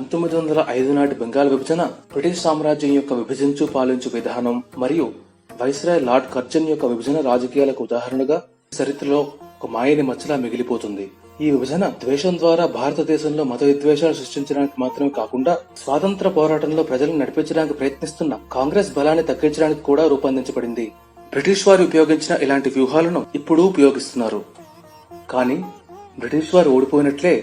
పంతొమ్మిది వందల ఐదు నాటి బెంగాల్ విభజన బ్రిటిష్ సామ్రాజ్యం యొక్క విభజించు పాలించు విధానం మరియు వైస్రాయ్ లార్డ్ కర్జన్ యొక్క విభజన రాజకీయాలకు ఉదాహరణగా చరిత్రలో ఒక మాయని మచ్చలా మిగిలిపోతుంది. ఈ విభజన ద్వేషం ద్వారా భారతదేశంలో మత విద్వేషాలు సృష్టించడానికి మాత్రమే కాకుండా స్వాతంత్ర పోరాటంలో ప్రజలను నడిపించడానికి ప్రయత్నిస్తున్న కాంగ్రెస్ బలాన్ని తగ్గించడానికి కూడా రూపొందించబడింది. బ్రిటిష్ వారు ఉపయోగించిన ఇలాంటి వ్యూహాలను ఇప్పుడు ఉపయోగిస్తున్నారు. కానీ బ్రిటిష్ వారు ఓడిపోయినట్లే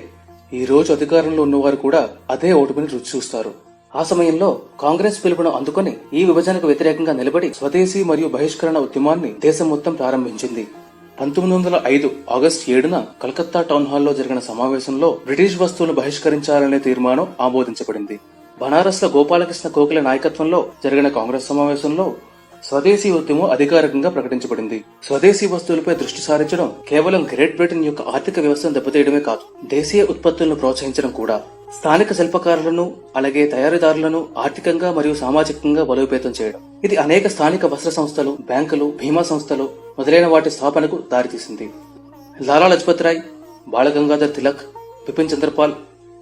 ఈ రోజు అధికారంలో ఉన్నవారు కూడా అదే ఓటమిని రుచి చూస్తారు. ఆ సమయంలో కాంగ్రెస్ పిలుపును అందుకొని ఈ విభజనకు వ్యతిరేకంగా నిలబడి స్వదేశీ మరియు బహిష్కరణ ఉద్యమాన్ని దేశం మొత్తం ప్రారంభించింది. పంతొమ్మిది వందల ఐదు ఆగస్టు ఏడున కలకత్తా టౌన్ హాల్లో జరిగిన సమావేశంలో బ్రిటిష్ వస్తువులను బహిష్కరించాలనే తీర్మానం ఆమోదించబడింది. బనారస్లో గోపాలకృష్ణ కోకిల నాయకత్వంలో జరిగిన కాంగ్రెస్ సమావేశంలో స్వదేశీ ఉద్యమం అధికారికంగా ప్రకటించబడింది. స్వదేశీ వస్తువులపై దృష్టి సారించడం కేవలం గ్రేట్ బ్రిటన్ యొక్క ఆర్థిక వ్యవస్థను దెబ్బతీయడమే కాదు దేశీయ ఉత్పత్తులను ప్రోత్సహించడం కూడా. స్థానిక శిల్పకారులను అలాగే తయారీదారులను ఆర్థికంగా మరియు సామాజికంగా బలోపేతం చేయడం. ఇది అనేక స్థానిక వస్త్ర సంస్థలు బ్యాంకులు బీమా సంస్థలు మొదలైన వాటి స్థాపనకు దారితీసింది. లాలా లజపత్ రాయ్ బాలగంగాధర్ తిలక్ బిపిన్ చంద్రపాల్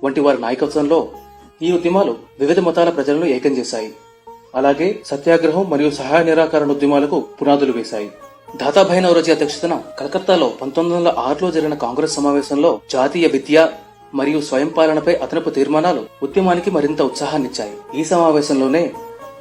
వంటి వారి నాయకత్వంలో ఈ ఉద్యమాలు వివిధ మతాల ప్రజలను ఏకం చేశాయి. అలాగే సత్యాగ్రహం మరియు సహాయ నిరాకరణ ఉద్యమాలకు పునాదులు వేశాయి. దాదాభాయ్ నవరోజీ అధ్యక్షతన కలకత్తాలో పంతొమ్మిది వందల ఆరులో జరిగిన కాంగ్రెస్ సమావేశంలో జాతీయ విద్య మరియు స్వయం పాలనపై అదనపు తీర్మానాలు ఉద్యమానికి మరింత ఉత్సాహాన్నిచ్చాయి. ఈ సమావేశంలోనే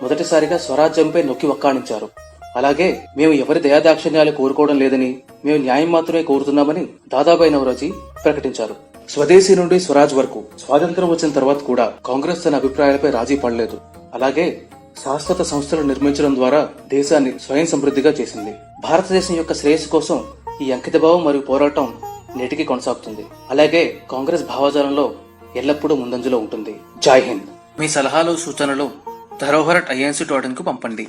మొదటిసారిగా స్వరాజ్యంపై నొక్కి వక్కాణించారు. అలాగే మేము ఎవరి దయాదాక్షిణ్యాలు కోరుకోవడం లేదని మేము న్యాయం మాత్రమే కోరుతున్నామని దాదాబాయి నవరోజీ ప్రకటించారు. స్వదేశీ నుండి స్వరాజ్ వరకు స్వాతంత్రం వచ్చిన తర్వాత కూడా కాంగ్రెస్ తన అభిప్రాయాలపై రాజీ పడలేదు. అలాగే శాశ్వత సంస్థలు నిర్మించడం ద్వారా దేశాన్ని స్వయం సమృద్ధిగా చేసింది. భారతదేశం యొక్క శ్రేయస్సు కోసం ఈ అంకితభావం మరియు పోరాటం నేటికి కొనసాగుతుంది. అలాగే కాంగ్రెస్ భావజాలంలో ఎల్లప్పుడూ ముందంజలో ఉంటుంది. జై హింద్. మీ సలహాలు సూచనలు ధరోహరట్ ఐఎన్సీ డాట్కు పంపండి.